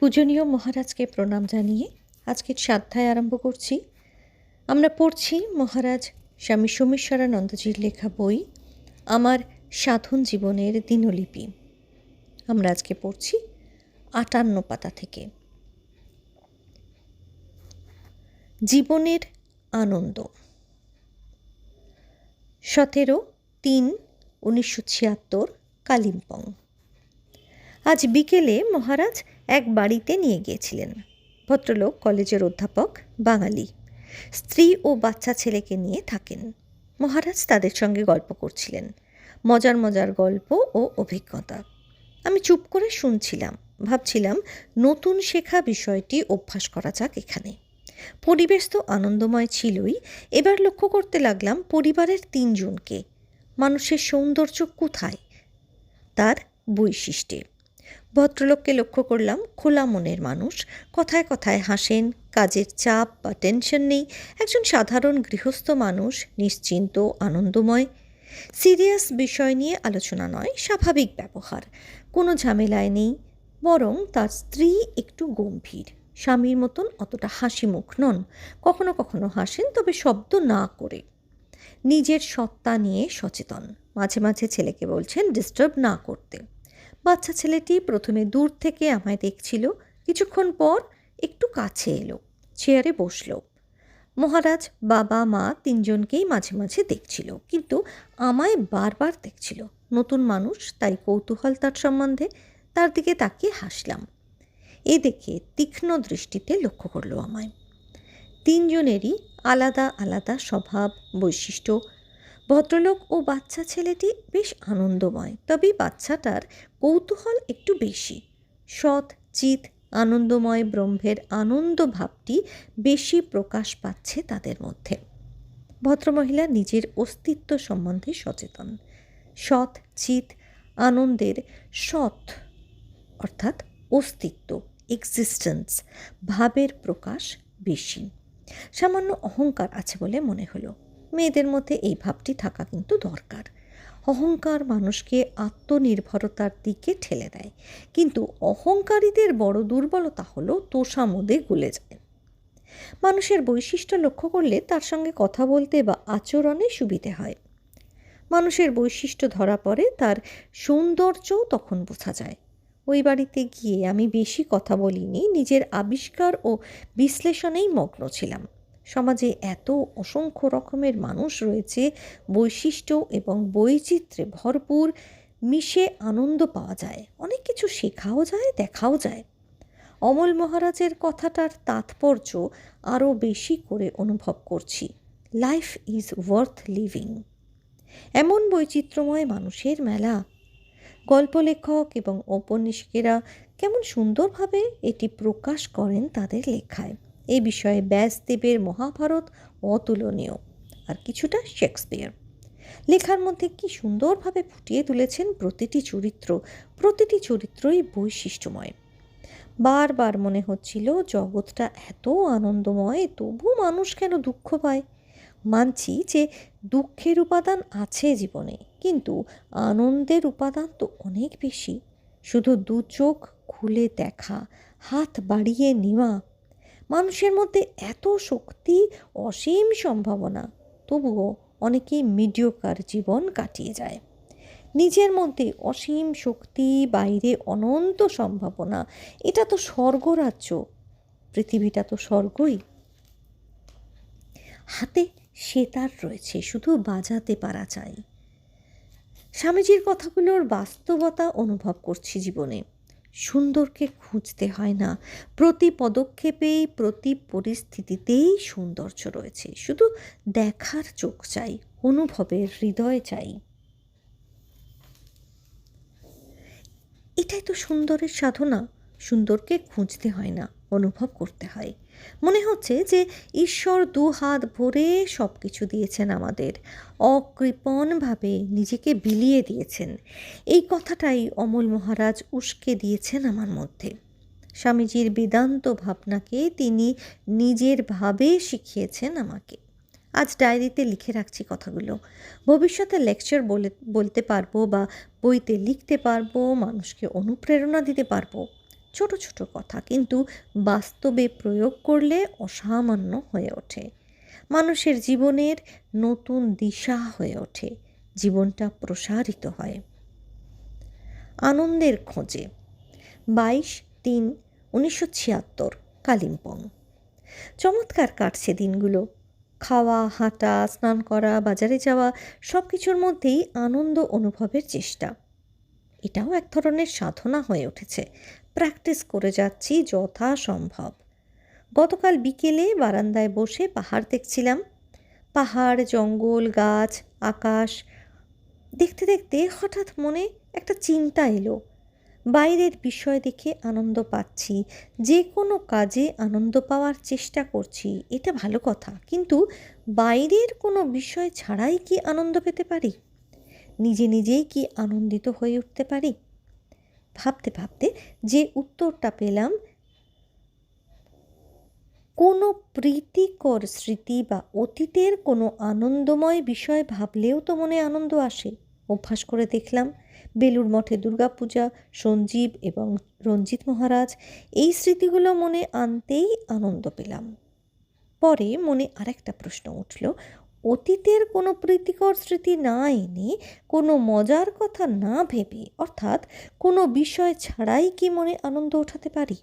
পূজনীয় মহারাজকে প্রণাম জানিয়ে আজকের সাধ্যায় আরম্ভ করছি। আমরা পড়ছি মহারাজ স্বামী সোমেশ্বরানন্দজির লেখা বই, আমার সাধন জীবনের দিনলিপি। আমরা আজকে পড়ছি আটান্ন পাতা থেকে। জীবনের আনন্দ। সতেরো তিন উনিশশো ছিয়াত্তর কালিম্পং। আজ বিকেলে মহারাজ এক বাড়িতে নিয়ে গিয়েছিলেন। ভদ্রলোক কলেজের অধ্যাপক, বাঙালি। স্ত্রী ও বাচ্চা ছেলেকে নিয়ে থাকেন। মহারাজ তাদের সঙ্গে গল্প করছিলেন। মজার মজার গল্প ও অভিজ্ঞতা। আমি চুপ করে শুনছিলাম, ভাবছিলাম নতুন শেখা বিষয়টি অভ্যাস করা যাক এখানে। পরিবেশ তো আনন্দময় ছিলই, এবার লক্ষ্য করতে লাগলাম পরিবারের তিনজনকে। মানুষের সৌন্দর্য কোথায়? তার বৈশিষ্ট্যে। ভদ্রলোককে লক্ষ্য করলাম খোলা মনের মানুষ। কথায় কথায় হাসেন, কাজের চাপ বা টেনশন নেই, একজন সাধারণ গৃহস্থ মানুষ, নিশ্চিন্ত, আনন্দময়। সিরিয়াস বিষয় নিয়ে আলোচনা নয়, স্বাভাবিক ব্যবহার। কোনো ঝামেলায় নেই, বরং তার স্ত্রী একটু গম্ভীর। স্বামীর মতন অতটা হাসি মুখ নন, কখনো কখনো হাসেন, তবে শব্দ না করে। নিজের সত্তা নিয়ে সচেতন। মাঝে মাঝে ছেলেকে বলছেন ডিস্টার্ব না করতে। বাচ্চা ছেলেটি প্রথমে দূর থেকে আমায় দেখছিল। কিছুক্ষণ পর একটু কাছে এলো, চেয়ারে বসল। মহারাজ, বাবা, মা তিনজনকেই মাঝে মাঝে দেখছিল, কিন্তু আমায় বারবার দেখছিল। নতুন মানুষ, তাই কৌতূহল তার সম্বন্ধে। তার দিকে তাকিয়ে হাসলাম। এ দেখে তীক্ষ্ণ দৃষ্টিতে লক্ষ্য করল আমায়। তিনজনেরই আলাদা আলাদা স্বভাব, বৈশিষ্ট্য ভদ্রলোক ও বাচ্চা ছেলেটি বেশ আনন্দময়। তবে বাচ্চাটার কৌতূহল একটু বেশি। সৎ, চিত, আনন্দময় ব্রহ্মের আনন্দ ভাবটি বেশি প্রকাশ পাচ্ছে তাদের মধ্যে। ভদ্রমহিলা নিজের অস্তিত্ব সম্বন্ধে সচেতন। সৎ, চিত, আনন্দের সৎ, অর্থাৎ অস্তিত্ব এক্সিস্টেন্স ভাবের প্রকাশ বেশি। সামান্য অহংকার আছে বলে মনে হলো। মেয়েদের মধ্যে এই ভাবটি থাকা কিন্তু দরকার। অহংকার মানুষকে আত্মনির্ভরতার দিকে ঠেলে দেয়। কিন্তু অহংকারীদের বড় দুর্বলতা হলো তোষামোদে গুলে যায়। মানুষের বৈশিষ্ট্য লক্ষ্য করলে তার সঙ্গে কথা বলতে বা আচরণে সুবিধে হয়। মানুষের বৈশিষ্ট্য ধরা পড়ে, তার সৌন্দর্যও তখন বোঝা যায়। ওই বাড়িতে গিয়ে আমি বেশি কথা বলিনি, নিজের আবিষ্কার ও বিশ্লেষণেই মগ্ন ছিলাম। সমাজে এত অসংখ্য রকমের মানুষ রয়েছে, বৈশিষ্ট্য এবং বৈচিত্র্যে ভরপুর, মিশে আনন্দ পাওয়া যায়, অনেক কিছু শেখাও যায়, দেখাও যায়। অমল মহারাজের কথাটার তাৎপর্য আরও বেশি করে অনুভব করছি। লাইফ ইজ ওয়ার্থ লিভিং এমন বৈচিত্র্যময় মানুষের মেলা। গল্প লেখক এবং ঔপন্যাসিকেরা কেমন সুন্দরভাবে এটি প্রকাশ করেন তাদের লেখায়। এই বিষয়ে ব্যাসদেবের মহাভারত অতুলনীয়। আর কিছুটা শেক্সপিয়ার। লেখার মধ্যে কি সুন্দরভাবে ফুটিয়ে তুলেছেন প্রতিটি চরিত্র, প্রতিটি চরিত্রই বৈশিষ্ট্যময়। বারবার মনে হচ্ছিল জগৎটা এত আনন্দময়, তবু মানুষ কেন দুঃখ পায়? মানছি যে দুঃখের উপাদান আছে জীবনে, কিন্তু আনন্দের উপাদান তো অনেক বেশি। শুধু দু চোখ খুলে দেখা, হাত বাড়িয়ে নেওয়া মানুষের মধ্যে এত শক্তি, অসীম সম্ভাবনা, তবুও অনেকেই মিডিওকার জীবন কাটিয়ে যায়। নিজের মধ্যে অসীম শক্তি, বাইরে অনন্ত সম্ভাবনা, এটা তো স্বর্গরাজ্য, পৃথিবীটা তো স্বর্গই। হাতে সেতার রয়েছে, শুধু বাজাতে পারা চাই স্বামীজির কথাগুলোর বাস্তবতা অনুভব করছি জীবনে। সুন্দরকে খুঁজতে হয় না। প্রতি পদক্ষেপেই, প্রতি পরিস্থিতিতেই সৌন্দর্য রয়েছে। শুধু দেখার চোখ চাই, অনুভবের হৃদয় চাই। এটাই তো সুন্দরের সাধনা। সুন্দরকে খুঁজতে হয় না। অনুভব করতে হয়। মনে হচ্ছে যে ঈশ্বর দু হাত ভরে সব কিছু দিয়েছেন আমাদের। অকৃপণভাবে নিজেকে বিলিয়ে দিয়েছেন। এই কথাটাই অমল মহারাজ উস্কে দিয়েছেন আমার মধ্যে। স্বামীজির বেদান্ত ভাবনাকে তিনি নিজের ভাবে শিখিয়েছেন আমাকে। আজ ডায়েরিতে লিখে রাখছি কথাগুলো। ভবিষ্যতে লেকচার বলে, বলতে পারব বা বইতে লিখতে পারব, মানুষকে অনুপ্রেরণা দিতে পারব। ছোট ছোট কথা কিন্তু বাস্তবে প্রয়োগ করলে অসামান্য হয়ে ওঠে। মানুষের জীবনের নতুন দিশা হয়ে ওঠে, জীবনটা প্রসারিত হয়। আনন্দের খোঁজে, বাইশ তিন উনিশশো ছিয়াত্তর, কালিম্পং। চমৎকার কাটছে দিনগুলো। খাওয়া, হাঁটা, স্নান করা, বাজারে যাওয়া সব কিছুর মধ্যেই আনন্দ অনুভবের চেষ্টা। এটাও এক ধরনের সাধনা হয়ে উঠেছে। প্র্যাকটিস করে যাচ্ছি যথাসম্ভব। গতকাল বিকেলে বারান্দায় বসে পাহাড় দেখছিলাম। পাহাড়, জঙ্গল, গাছ, আকাশ, দেখতে দেখতে হঠাৎ মনে একটা চিন্তা এলো। বাইরের বিষয় দেখে আনন্দ পাচ্ছি, যে কোনো কাজে আনন্দ পাওয়ার চেষ্টা করছি, এটা ভালো কথা। কিন্তু বাইরের কোনো বিষয় ছাড়াই কি আনন্দ পেতে পারি? নিজে নিজেই কি আনন্দিত হয়ে উঠতে পারি? ভাবতে ভাবতে যে উত্তরটা পেলাম, কোনো প্রীতিকর স্মৃতি বা অতীতের কোনো আনন্দময় বিষয় ভাবলেও তো মনে আনন্দ আসে। অভ্যাস করে দেখলাম বেলুর মঠে দুর্গাপূজা, সঞ্জীব এবং রঞ্জিত মহারাজ, এই স্মৃতিগুলো মনে আনতেই আনন্দ পেলাম। পরে মনে আরেকটা প্রশ্ন উঠল অতীতের কোনো প্রীতিকর স্মৃতি না এনে কোনো মজার কথা না ভেবে, অর্থাৎ কোনো বিষয় ছাড়াই কি মনে আনন্দ ওঠাতে পারি?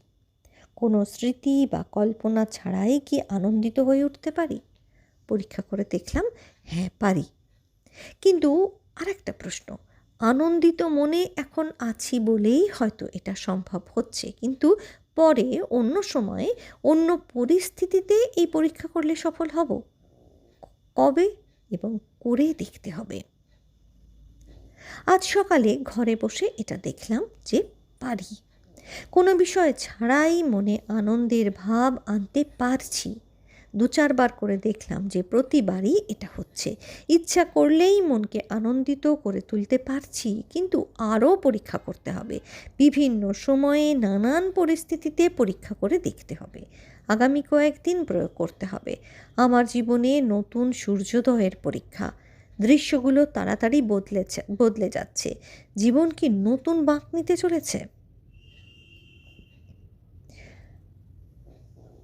কোনো স্মৃতি বা কল্পনা ছাড়াই কি আনন্দিত হয়ে উঠতে পারি? পরীক্ষা করে দেখলাম হ্যাঁ পারি। কিন্তু আরেকটা প্রশ্ন, আনন্দিত মনে এখন আছি বলেই হয়তো এটা সম্ভব হচ্ছে, কিন্তু পরে অন্য সময়ে অন্য পরিস্থিতিতে এই পরীক্ষা করলে সফল হব। কবে এবং করে দেখতে হবে। আজ সকালে ঘরে বসে এটা দেখলাম যে পারি। কোনো বিষয় ছাড়াই মনে আনন্দের ভাব আনতে পারছি। দু চারবার করে দেখলাম যে প্রতিবারই এটা হচ্ছে। ইচ্ছা করলেই মনকে আনন্দিত করে তুলতে পারছি, কিন্তু আরও পরীক্ষা করতে হবে। বিভিন্ন সময়ে নানান পরিস্থিতিতে পরীক্ষা করে দেখতে হবে। আগামী কয়েকদিন প্রয়োগ করতে হবে। আমার জীবনে নতুন সূর্যোদয়ের পরীক্ষা। দৃশ্যগুলো তাড়াতাড়ি বদলেছে, বদলে যাচ্ছে। জীবন কি নতুন বাঁক নিতে চলেছে?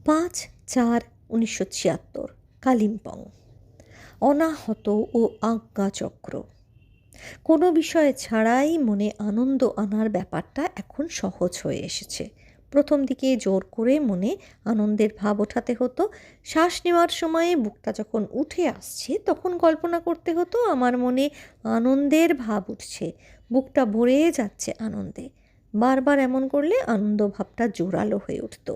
পাঁচ চার উনিশশো ছিয়াত্তর, কালিম্পং। অনাহত ও আজ্ঞাচক্র কোনো বিষয় ছাড়াই মনে আনন্দ আনার ব্যাপারটা এখন সহজ হয়ে এসেছে। প্রথম দিকে জোর করে মনে আনন্দের ভাব ওঠাতে হতো। শ্বাস নেওয়ার সময়ে বুকটা যখন উঠে আসছে, তখন কল্পনা করতে হতো, আমার মনে আনন্দের ভাব উঠছে, বুকটা ভরে যাচ্ছে আনন্দে। বারবার এমন করলে আনন্দ ভাবটা জোরালো হয়ে উঠত।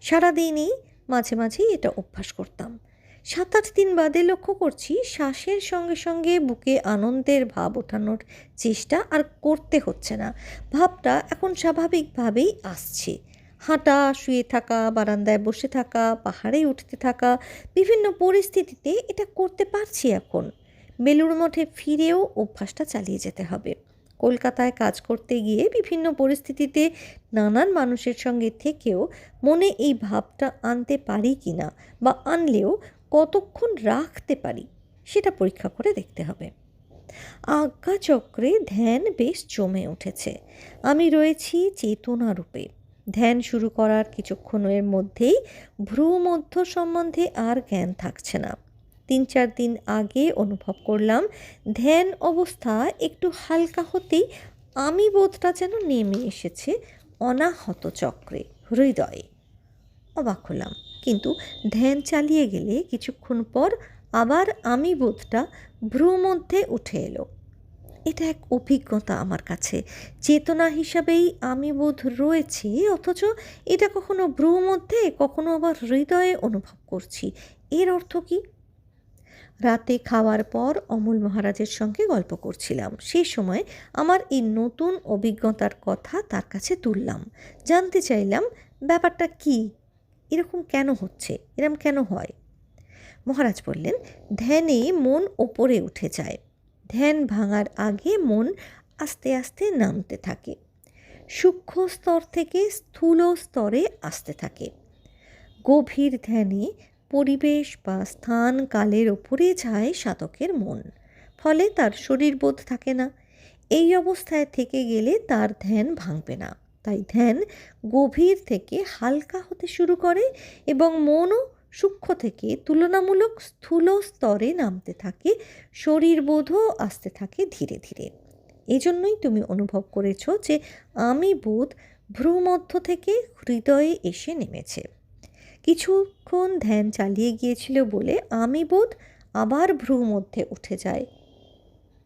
সারাদিনই মাঝে মাঝেই এটা অভ্যাস করতাম। সাত আট দিন বাদে লক্ষ্য করছি শ্বাসের সঙ্গে সঙ্গে বুকে আনন্দের ভাব ওঠানোর চেষ্টা আর করতে হচ্ছে না। ভাবটা এখন স্বাভাবিকভাবেই আসছে। হাঁটা, শুয়ে থাকা, বারান্দায় বসে থাকা, পাহাড়ে উঠতে থাকা, বিভিন্ন পরিস্থিতিতে এটা করতে পারছি এখন। বেলুড় মঠে ফিরেও অভ্যাসটা চালিয়ে যেতে হবে। কলকাতায় কাজ করতে গিয়ে বিভিন্ন পরিস্থিতিতে নানান মানুষের সঙ্গে থেকেও মনে এই ভাবটা আনতে পারি কি না বা আনলেও কতক্ষণ রাখতে পারি সেটা পরীক্ষা করে দেখতে হবে। আজ্ঞাচক্রে ধ্যান বেশ জমে উঠেছে। আমি রয়েছি চেতনা রূপে। ধ্যান শুরু করার কিছুক্ষণের মধ্যেই ভ্রুমধ্য সম্বন্ধে আর জ্ঞান থাকছে না। তিন চার দিন আগে অনুভব করলাম, ধ্যান অবস্থা একটু হালকা হতেই আমি বোধটা যেন নেমে এসেছে অনাহত চক্রে, হৃদয়ে। অবাক হলাম। কিন্তু ধ্যান চালিয়ে গেলে কিছুক্ষণ পর আবার আমি বোধটা ভ্রু মধ্যে উঠে এলো। এটা এক অভিজ্ঞতা আমার কাছে। চেতনা হিসাবেই আমি বোধ রয়েছে, অথচ এটা কখনো ভ্রু মধ্যে, কখনো আবার হৃদয়ে অনুভব করছি। এর অর্থ কী? রাতে খাওয়ার পর অমল মহারাজের সঙ্গে গল্প করছিলাম। সেই সময় আমার এই নতুন অভিজ্ঞতার কথা তার কাছে তুললাম। জানতে চাইলাম, ব্যাপারটা কি? এরকম কেন হচ্ছে? এরম কেন হয়? মহারাজ বললেন, ধ্যানে মন ওপরে উঠে যায়। ধ্যান ভাঙার আগে মন আস্তে আস্তে নামতে থাকে। সূক্ষ্ম স্তর থেকে স্থূল স্তরে আসতে থাকে। গভীর ধ্যানে পরিবেশ বা স্থান কালের ওপরে যায় সাধকের মন। ফলে তার শরীরবোধ থাকে না। এই অবস্থায় থেকে গেলে তার ধ্যান ভাঙবে না। তাই ধ্যান গভীর থেকে হালকা হতে শুরু করে এবং মনও সূক্ষ্ম থেকে তুলনামূলক স্থূল স্তরে নামতে থাকে, শরীর বোধও আসতে থাকে ধীরে ধীরে। এজন্যই তুমি অনুভব করেছ যে আমি বোধ ভ্রুমধ্য থেকে হৃদয়ে এসে নেমেছে। কিছুক্ষণ ধ্যান চালিয়ে গিয়েছিল বলে আমি বোধ আবার ভ্রু মধ্যে উঠে যায়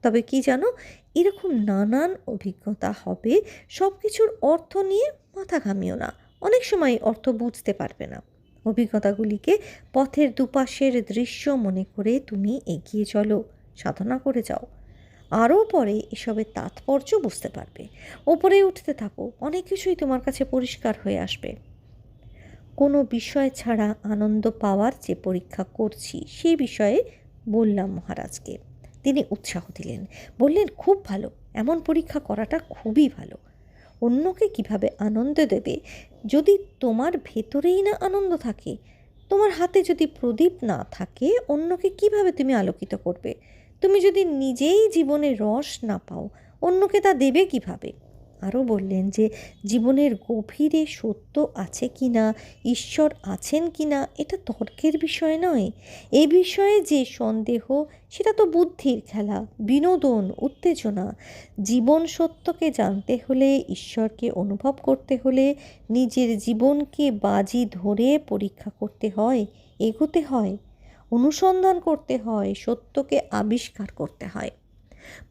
তবে কি জানো এরকম নানান অভিজ্ঞতা হবে সব কিছুর অর্থ নিয়ে মাথা ঘামিও না। অনেক সময় অর্থ বুঝতে পারবে না। অভিজ্ঞতাগুলিকে পথের দুপাশের দৃশ্য মনে করে তুমি এগিয়ে চলো, সাধনা করে যাও। আরও পরে এসবের তাৎপর্য বুঝতে পারবে। ওপরে উঠতে থাকো, অনেক কিছুই তোমার কাছে পরিষ্কার হয়ে আসবে। কোনো বিষয় ছাড়া আনন্দ পাওয়ার যে পরীক্ষা করছি, সেই বিষয়ে বললাম মহারাজকে। তিনি উৎসাহ দিলেন। বললেন, খুব ভালো। এমন পরীক্ষা করাটা খুবই ভালো। অন্যকে কীভাবে আনন্দ দেবে? যদি তোমার ভেতরেই না আনন্দ থাকে, তোমার হাতে যদি প্রদীপ না থাকে, অন্যকে কীভাবে তুমি আলোকিত করবে? তুমি যদি নিজেই জীবনে রস না পাও, অন্যকে তা দেবে কীভাবে? আরও বললেন যে, জীবনের গভীরে সত্য আছে কি না? ঈশ্বর আছেন কি না? এটা তর্কের বিষয় নয়। এ বিষয়ে যে সন্দেহ, সেটা তো বুদ্ধির খেলা, বিনোদন, উত্তেজনা। জীবন সত্যকে জানতে হলে, ঈশ্বরকে অনুভব করতে হলে, নিজের জীবনকে বাজি ধরে পরীক্ষা করতে হয়, এগোতে হয়, অনুসন্ধান করতে হয়, সত্যকে আবিষ্কার করতে হয়।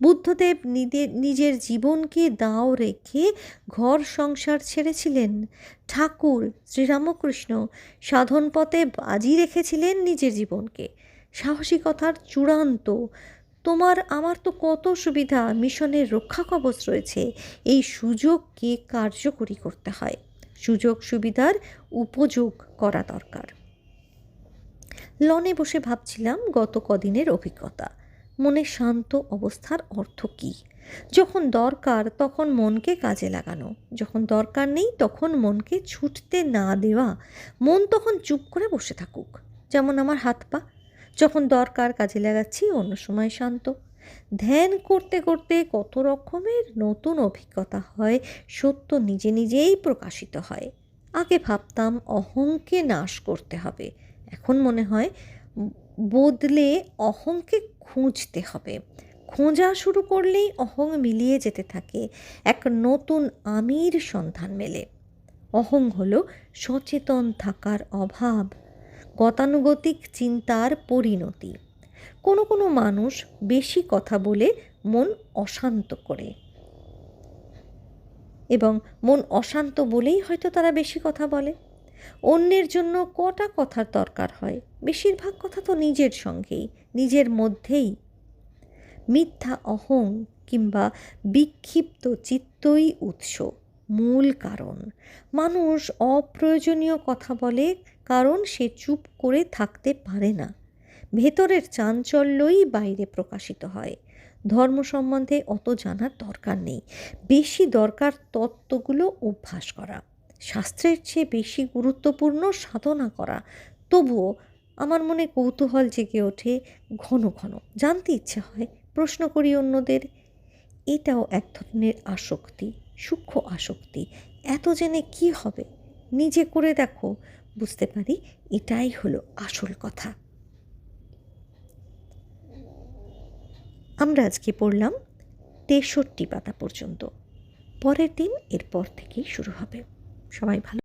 বুদ্ধদেব নিজের নিজের জীবনকে দাও রেখে ঘর সংসার ছেড়েছিলেন। ঠাকুর শ্রীরামকৃষ্ণ সাধন পথে বাজি রেখেছিলেন নিজের জীবনকে। সাহসিকতার চূড়ান্ত। তোমার, আমার তো কত সুবিধা, মিশনের রক্ষা কবচ রয়েছে। এই সুযোগকে কার্যকরী করতে হয়। সুযোগ সুবিধার উপযোগ করা দরকার। লনে বসে ভাবছিলাম গত কদিনের অভিজ্ঞতা। মনে শান্ত অবস্থার অর্থ কী? যখন দরকার তখন মনকে কাজে লাগানো। যখন দরকার নেই তখন মনকে ছুটতে না দেওয়া। মন তখন চুপ করে বসে থাকুক। যেমন আমার হাত পা। যখন দরকার কাজে লাগাচ্ছি অন্য সময় শান্ত। ধ্যান করতে করতে কত রকমের নতুন অভিজ্ঞতা হয়, সত্য নিজে নিজেই প্রকাশিত হয়। আগে ভাবতাম অহংকে নাশ করতে হবে। এখন মনে হয়, বদলে অহংকে খুঁজতে হবে। খোঁজা শুরু করলেই অহং মিলিয়ে যেতে থাকে, এক নতুন আমির সন্ধান মেলে। অহং হলো সচেতন থাকার অভাব, গতানুগতিক চিন্তার পরিণতি। কোনো কোনো মানুষ বেশি কথা বলে মন অশান্ত করে। এবং মন অশান্ত বলেই হয়তো তারা বেশি কথা বলে। অন্যের জন্য কটা কথার দরকার হয়? বেশিরভাগ কথা তো নিজের সঙ্গেই, নিজের মধ্যেই। মিথ্যা অহং কিংবা বিক্ষিপ্ত চিত্তই উৎস, মূল কারণ। মানুষ অপ্রয়োজনীয় কথা বলে কারণ সে চুপ করে থাকতে পারে না। ভেতরের চাঞ্চল্যই বাইরে প্রকাশিত হয়। ধর্ম সম্বন্ধে অত জানার দরকার নেই। বেশি দরকার তত্ত্বগুলো অভ্যাস করা। শাস্ত্রের চেয়ে বেশি গুরুত্বপূর্ণ সাধনা করা। তবুও আমার মনে কৌতূহল জেগে ওঠে ঘন ঘন। জানতে ইচ্ছে হয়, প্রশ্ন করি অন্যদের, এটাও এক ধরনের আসক্তি, সূক্ষ্ম আসক্তি। এত জেনে কি হবে? নিজে করে দেখো বুঝতে পারি এটাই হলো আসল কথা। আমরা আজকে পড়লাম তেষট্টি পাতা পর্যন্ত। পরের দিন এরপর থেকেই শুরু হবে। সবাই ভালো